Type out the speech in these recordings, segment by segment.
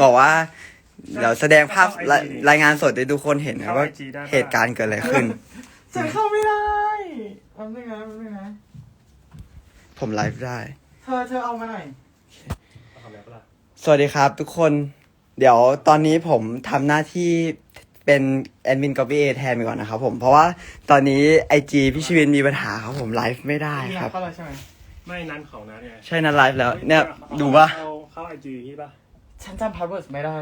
บอกว่าเดี๋ยวแสดงภาพรายรายงานสดให้ทุกคนเห็นนะว่า เข้า IG ได้ปะ เหตุการณ์เกิดอะไรขึ้น ฉันเข้าไม่ได้แป๊บนึงนะแป๊บนึงนะผมไลฟ์ได้ เธอเธอเอามาหน่อยเอาทำแล้วปะล่ะสวัสดีครับทุกคน เดี๋ยวตอนนี้ผมทำหน้าที่เป็นแอดมินก o พีเอแทนไปก่อนนะครับผม เพราะว่าตอนนี้ไอจีพี่ชวินมีปัญหาครับผมไลฟ์ไม่ได้นี่ครับ เข้าแล้วใช่ไหมไม่นั้นของนั้นไงใช่นะไลฟ์แล้ว เนี่ยดูว่าเอา เข้าไอจีที่ปะฉันจำพาสเวิร์ดไม่ได้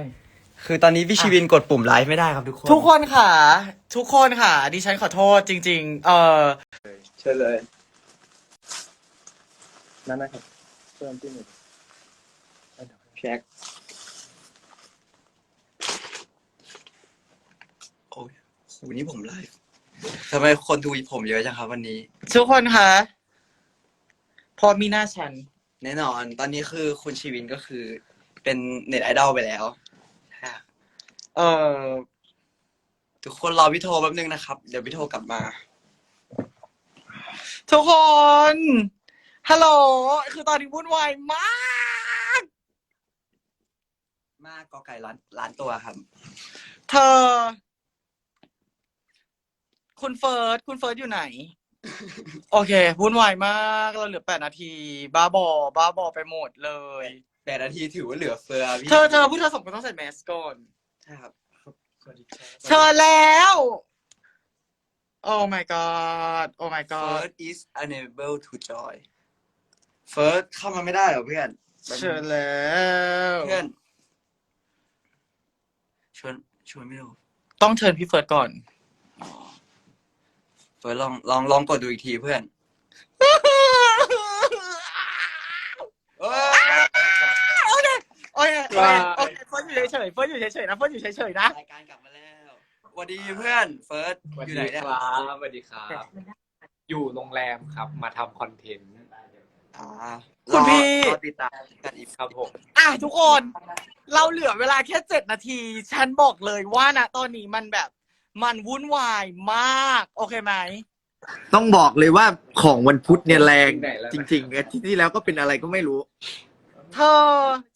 คือตอนนี้พี่ชวินกดปุ่มไลฟ์ไม่ได้ครับทุกคนทุกคนค่ะ ทุกคนค่ะ ดิฉันขอโทษจริง ๆ เออเชิญเลย นั่นนะครับเพิ่มที่หนึ่งแช็คโอ้ยวันนี้ผมไลฟ์ทำไมคนดูผมเยอะจังครับวันนี้ ทุกคนค่ะ พอมีหน้าฉัน แน่นอน ตอนนี้คือคุณชีวินก็คือเป็นเน็ตไอดอลไปแล้วใช่ครับเออทุกคนรอพี่โทแป๊บนึงนะครับ เดี๋ยวพี่โทกลับมา ทุกคน ฮัลโหล คือตอนนี้วุ่นวายมาก มากกอไก่ร้านร้านตัวครับ เธอ คุณเฟิร์ส คุณเฟิร์สอยู่ไหน โอเควุ่นวายมากเราเหลือแปดนาที บ้าบอ บ้าบอไปหมดเลยแปดนาทีถือว่าเหลือเฟือพี่เธอเธอผู้เธอสองคนต้องใส่แมสก่อนใช่ครับสวัสดีครับเชิญแล้ว โอ้ my god โอ้ my god First is unable to join First เข้ามาไม่ได้เหรอเพื่อนเชิญแล้วเพื่อนชวนชวนไม่รู้ต้องเชิญพี่เฟิร์สก่อน อ๋อ เฟิร์สลองลองลองกดดูอีกทีเพื่อนเอ้ยโอเคโอเคโอเคโอเคเฟิร์สอยู่เฉยๆเฟิร์สอยู่เฉยๆนะเฟิร์สอยู่เฉยๆนะรายการกลับมาแล้วสวัสดีเพื่อนเฟิร์สสวัสอยู่ดีไหนเนี่ยครับสวัสดีครับ อยู่โรงแรมครับ มาทำคอนเทนต์ อ่าคุณพี่รอติดตามกันอีกครับผม อะทุกคน เราเหลือเวลาแค่เจ็ดนาที ฉันบอกเลยว่านะตอนนี้มันแบบ มันวุ่นวายมาก โอเคไหม ต้องบอกเลยว่าของวันพุธเนี่ยแรงไหนแล้วนะจริงๆอาที่ที่แล้วก็เป็นอะไรก็ไม่รู้ เธอ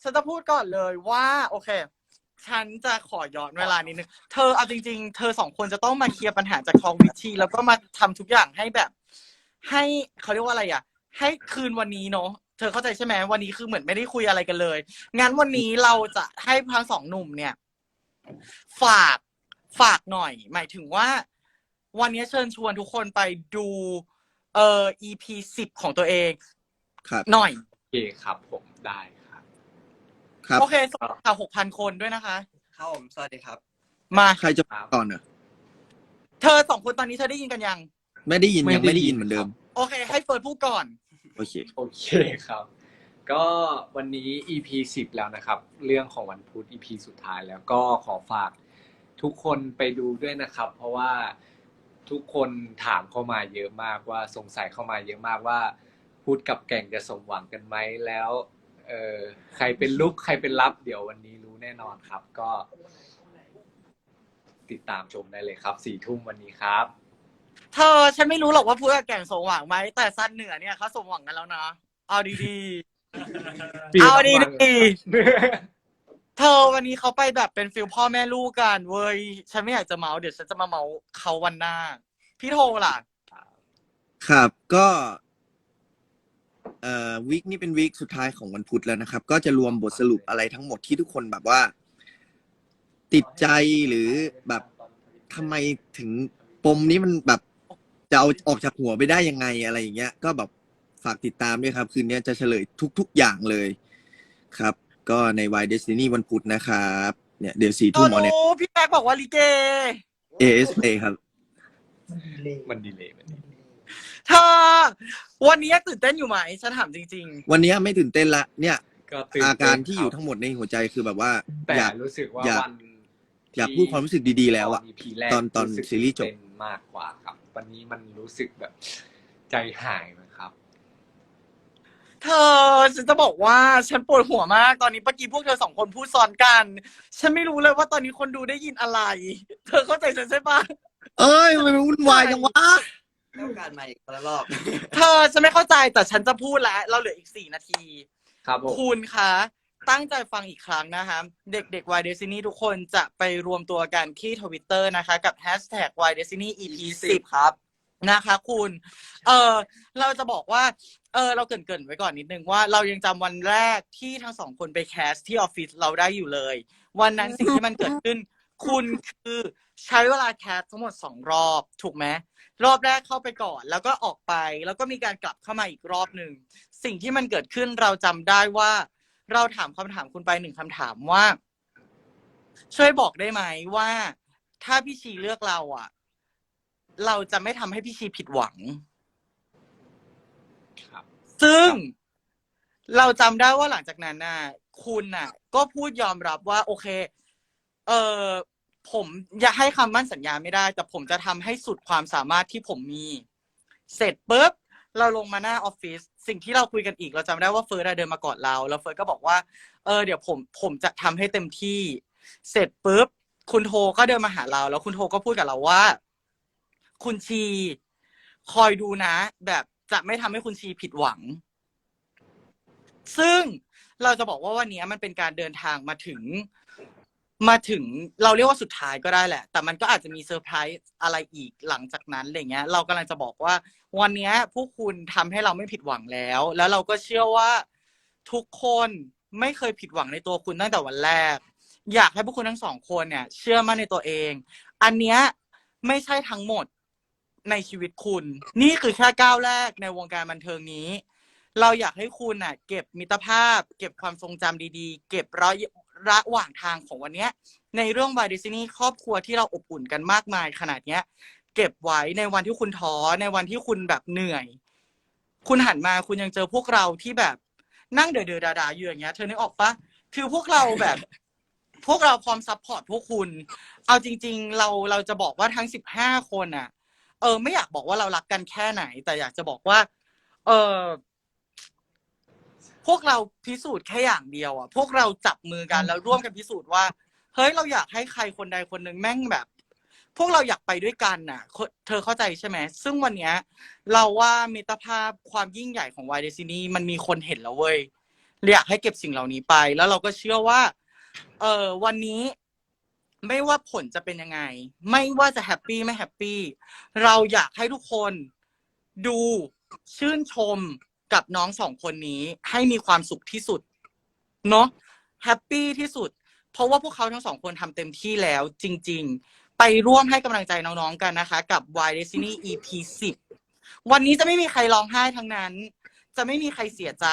ฉันจะพูดก่อนเลยว่า โอเค ฉันจะขอย้อนเวลานิดนึง เธอเอาจริง ๆ เธอสองคนจะต้องมาเคลียร์ปัญหาจากคลองวิชีแล้วก็มาทำทุกอย่างให้แบบ ให้เขาเรียกว่าอะไรอะ ให้คืนวันนี้เนาะเธอเข้าใจใช่ไหมวันนี้คือเหมือนไม่ได้คุยอะไรกันเลย งั้นวันนี้เราจะให้ทั้งสองหนุ่มเนี่ย ฝาก ฝากหน่อย หมายถึงว่า วันนี้เชิญชวนทุกคนไปดูเอ่อ EP สิบของตัวเอง ครับ หน่อย โอเคครับผมได้ครับ ครับ โอเคสวัสดีค่ะหกพันคนด้วยนะคะ ครับผมสวัสดีครับ มา ใครจะก่อนเนอะเธอสองคนตอนนี้เธอได้ยินกันยัง ไม่ได้ยินไม่ยังได้ไม่ได้ยิยินนเหมือนเดิม โอเค ให้เฟิร์นพูดก่อน โอเค โอเคครับ ก็วันนี้ EP สิบแล้วนะครับ เรื่องของวันพุธ EP สุดท้ายแล้วก็ขอฝาก ทุกคนไปดูด้วยนะครับ เพราะว่าทุกคนถามเข้ามาเยอะมากว่าสงสัยเข้ามาเยอะมากว่าพุธกับแก่งจะสมหวังกันไหมแล้วเออใครเป็นลุกใครเป็นรับ เดี๋ยววันนี้รู้แน่นอนครับ ก็ ติดตามชมได้เลยครับสี่ทุ่มวันนี้ครับ เธอฉันไม่รู้หรอกว่าพูดกับแก่งสมหวังไหมแต่ซันเหนือเนี่ยเขาสมหวังกันแล้วนะเอาดีๆ เอาดีๆ เธอวันนี้เขาไปแบบเป็นฟิลพ่อแม่ลูกกันเว้ย ฉันไม่อยากจะเมาเดี๋ยวฉันจะมาเมาเขาวันหน้า พี่โทล่ะ ครับก็เอ่อวีคนี้เป็นวีคสุดท้ายของวันพุธแล้วนะครับ ก็จะรวมบทสรุปอะไรทั้งหมดที่ทุกคนแบบว่า ติดใจหรือแบบทำไมถึงปมนี้มันแบบจะเอาออกจากหัวไปได้ยังไงอะไรอย่างเงี้ย ก็แบบฝากติดตามด้วยครับ คืนนี้จะเฉลยทุก ๆอย่างเลยครับ ก็ใน Y Destiny วันพุธนะครับ เนี่ยเดี๋ยวสี่โอ้ทุ่มโหเอาเนี่ยพี่แป๊กบอกว่าลิเก AS Play ครับ มันดีเลยมันดีเลยเธอ วันนี้ตื่นเต้นอยู่ไหม ฉันถามจริง วันนี้ไม่ตื่นเต้นละ เนี่ย ก็ตื่นอาเต้นการที่คบอยู่ทั้งหมดในหัวใจคือแบบว่า แต่อยาก รู้สึกว่าอยาก วันอยากพูดความรู้สึกดีๆแล้วอะตน EP แรกตอนตอนสึกซีรีส์จบ ตื่นเต้นมากกว่าครับ วันนี้มันรู้สึกแบบใจหายนะครับๆ เธอฉันจะบอกว่าฉันปวดหัวมาก ตอนนี้เมื่อกี้พวกเธอสองคนพูดซ้อนกัน ฉันไม่รู้เลยว่าตอนนี้คนดูได้ยินอะไร เธอเข้าใจฉันใช่ปะเอ้ยมันวุ่นวายจังวะให้โอกาสใหม่อีกคนละรอบเธอฉันไม่เข้าใจแต่ฉันจะพูดแล้ว เราเหลืออีกสี่นาที ครับผมคุณคะตั้งใจฟังอีกครั้งนะคะ เด็กๆ Y Destiny ทุกคนจะไปรวมตัวกันที่ทวิตเตอร์นะคะ กับ hashtag Y Destiny EP 10 ครับ นะคะคุณ เออเราจะบอกว่า เออเราเกรินๆไว้ก่อนนิดนึงว่าเรายังจำวันแรกที่ทั้งสองคนไปแคสที่ออฟฟิศเราได้อยู่เลย วันนั้นสิ่งที่มันเกิดขึ้น คุณคือใช้เวลาแคสทั้งหมดสองรอบ ถูกไหมรอบแรกเข้าไปก่อน แล้วก็ออกไป แล้วก็มีการกลับเข้ามาอีกรอบหนึ่ง สิ่งที่มันเกิดขึ้นเราจำได้ว่า เราถามคำถามคุณไปหนึ่งคำถามว่า ช่วยบอกได้ไหมว่า ถ้าพี่ชีเลือกเราอะ เราจะไม่ทำให้พี่ชีผิดหวัง ครับ ซึ่งเราจำได้ว่าหลังจากนั้นน่ะ คุณน่ะ ก็พูดยอมรับว่า โอเค เออผมอยากให้คำมั่นสัญญาไม่ได้ แต่ผมจะทำให้สุดความสามารถที่ผมมี เสร็จปุ๊บ เราลงมาหน้าออฟฟิศสิ่งที่เราคุยกันอีก เราจำได้ว่าเฟิร์สอะเดินมากอดเรา แล้วเฟิร์สก็บอกว่า เออเดี๋ยวผมผมจะทำให้เต็มที่ เสร็จปุ๊บ คุณโทก็เดินมาหาเรา แล้วคุณโทก็พูดกับเราว่า คุณชี คอยดูนะ แบบจะไม่ทำให้คุณชีผิดหวัง ซึ่งเราจะบอกว่าวันนี้มันเป็นการเดินทางมาถึง มาถึงเราเรียกว่าสุดท้ายก็ได้แหละ แต่มันก็อาจจะมีเซอร์ไพรส์อะไรอีกหลังจากนั้นอะไรเงี้ย เรากำลังจะบอกว่า วันเนี้ยพวกคุณทำให้เราไม่ผิดหวังแล้ว แล้วเราก็เชื่อว่าทุกคนไม่เคยผิดหวังในตัวคุณตั้งแต่วันแรก อยากให้พวกคุณทั้งสองคนเนี่ย เชื่อมั่นในตัวเอง อันเนี้ยไม่ใช่ทั้งหมด ในชีวิตคุณ นี่คือแค่ก้าวแรกในวงการบันเทิงนี้ เราอยากให้คุณน่ะ เก็บมิตรภาพ เก็บความทรงจำดีๆ เก็บระยะระหว่างทางของวันเนี้ย ในเรื่องวายดิสนีย์ครอบครัวที่เราอบอุ่นกันมากมายขนาดเนี้ย เก็บไว้ในวันที่คุณท้อในวันที่คุณแบบเหนื่อย คุณหันมาคุณยังเจอพวกเราที่แบบนั่งเดือดดาๆอยู่อย่างเงี้ย เธอนึกออกปะคือพวกเราแบบ พวกเราพร้อมซัพพอร์ตพวกคุณ เอาจริง ๆ เราเราจะบอกว่าทั้งสิบห้าคนอะ เออไม่อยากบอกว่าเรารักกันแค่ไหน แต่อยากจะบอกว่า เออพวกเราพิสูจน์แค่อย่างเดียวอะ พวกเราจับมือกันแล้วร่วมกันพิสูจน์ว่า เฮ้ยเราอยากให้ใครคนใดคนหนึ่งแม่งแบบ พวกเราอยากไปด้วยกันน่ะคนเธอเข้าใจใช่ไหม ซึ่งวันเนี้ย เราว่ามิตรภาพความยิ่งใหญ่ของวายเดซินีมันมีคนเห็นแล้วเว้ยอยากให้เก็บสิ่งเหล่านี้ไป แล้วเราก็เชื่อว่า เออวันนี้ ไม่ว่าผลจะเป็นยังไง ไม่ว่าจะแฮปปี้ไม่แฮปปี้เราอยากให้ทุกคนดูชื่นชมกับน้องสองคนนี้ ให้มีความสุขที่สุด เนาะแฮปปี้ที่สุด เพราะว่าพวกเขาทั้งสองคนทำเต็มที่แล้วจริง ๆ ไปร่วมให้กำลังใจน้องๆกันนะคะ กับ Y Destiny EP 10 วันนี้จะไม่มีใครร้องไห้ทั้งนั้น จะไม่มีใครเสียใจ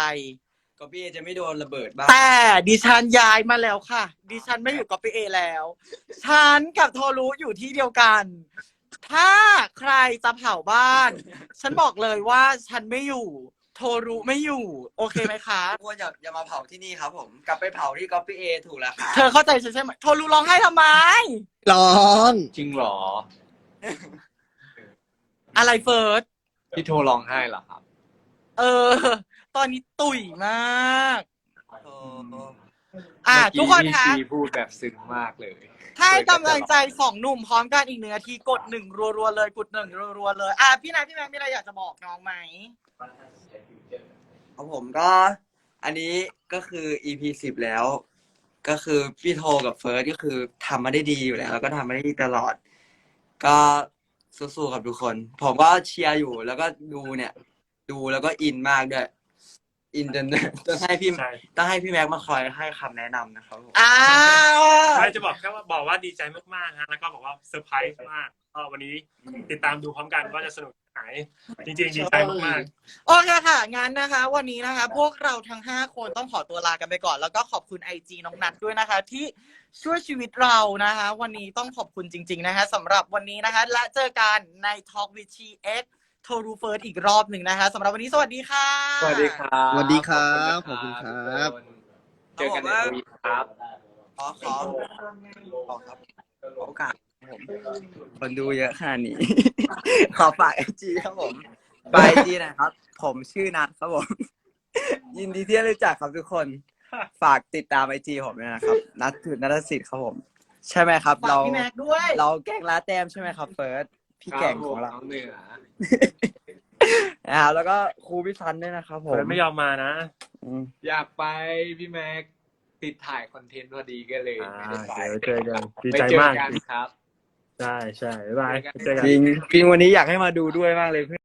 ก็พี่จะไม่โดนระเบิดบ้างแต่ดิฉันย้ายมาแล้วค่ะ ดิฉันไม่อยู่กับพี่เอแล้ว ฉันกับโทรุอยู่ที่เดียวกัน ถ้าใครจะเผาบ้าน ฉันบอกเลยว่าฉันไม่อยู่ โทรุไม่อยู่ โอเคไหมคะ ทุกคนอย่าอย่ามาเผาที่นี่ครับ ผมกลับไปเผาที่ก๊อปปี้เอถูกแล้วครับเธอเข้าใจฉันใช่ไหมโทรุร้องไห้ทำไม ร้องจริงเหรออะไรเฟิร์สพี่โทรร้องไห้เหรอครับ เออ ตอนนี้ตุ๋ยมากโอ้อะเมื่ทุกคนพี่คะชีพูดแบบซึ้งมากเลย ให้กำลังใจสองหนุ่มพร้อมกันอีกหนึ่งนาทีกดหนึ่งรัวๆเลยกดหนึ่งรัวๆเลย อะพี่นายพี่แม็กมีอะไรอยากจะบอกน้องไหม ของผมก็ อันนี้ก็คือ EP สิบแล้ว ก็คือพี่โทกับเฟิร์สก็คือทำมาได้ดีอยู่แล้ว แล้วก็ทำมาได้ดีตลอด ก็สู้ๆกับทุกคน ผมก็เชียร์อยู่แล้วก็ดูเนี่ย ดูแล้วก็อินมากด้วย อินจนต้องให้พี่ใช่ต้องให้พี่แม็กมาคอยให้คำแนะนำนะครับผมอ้าวใช่จะบอกแค่ว่าบอกว่าดีใจมากๆฮะแล้วก็บอกว่าเซอร์ไพรส์มากก็วันนี้ติดตามดูพร้อมกันว่าจะสนุกไหนจริงๆดีใจมากโอเคค่ะงั้นนะคะ วันนี้นะคะ พวกเราทั้ง 5 คนต้องขอตัวลากันไปก่อน แล้วก็ขอบคุณไอจีน้องนัทด้วยนะคะ ที่ช่วยชีวิตเรานะคะ วันนี้ต้องขอบคุณจริง ๆ นะคะสำหรับวันนี้นะคะ และเจอกันใน Talk with She X โทรูเฟิร์สอีกรอบหนึ่งนะคะสำหรับวันนี้สวัสดีค่ะ สวัสดีครับสวัสดีครับขอบคุณนะขอบคุณครับทุกนเจอกันในทวีตครับ ขอขอขอครับขอโอกาสครับผมคนดูเยอะขนาดนี้ ขอฝากไอจีครับผมฝากไอจีนะครับ ผมชื่อนัทครับผม ยินดีที่ได้รู้จักครับทุกคน ฝากติดตามไอจีผมด้วยนะครับนัทถือนัทสิทธิ์ครับผม ใช่ไหมครับ ฝากเราพี่แม็กด้วย เราแกล้งล้าแต้มใช่ไหมครับเฟิร์ส พี่แก่งของเราน้องเหนือนะครับแล้วก็ครูพี่ซันด้วยนะครับๆผมเฟิร์สไม่ยอมมานะอืมอยากไปพี่แม็กติดถ่ายคอนเทนต์พอดีก็เลยอ่าไม่ได้ไปเดี๋ยวเจอกันดีไปใจเจอมากกันครับ ใช่ใช่บ๊ายบายเจอกัน จริงจริงวันนี้อยากให้มาดูด้วยมากเลยเพื่อน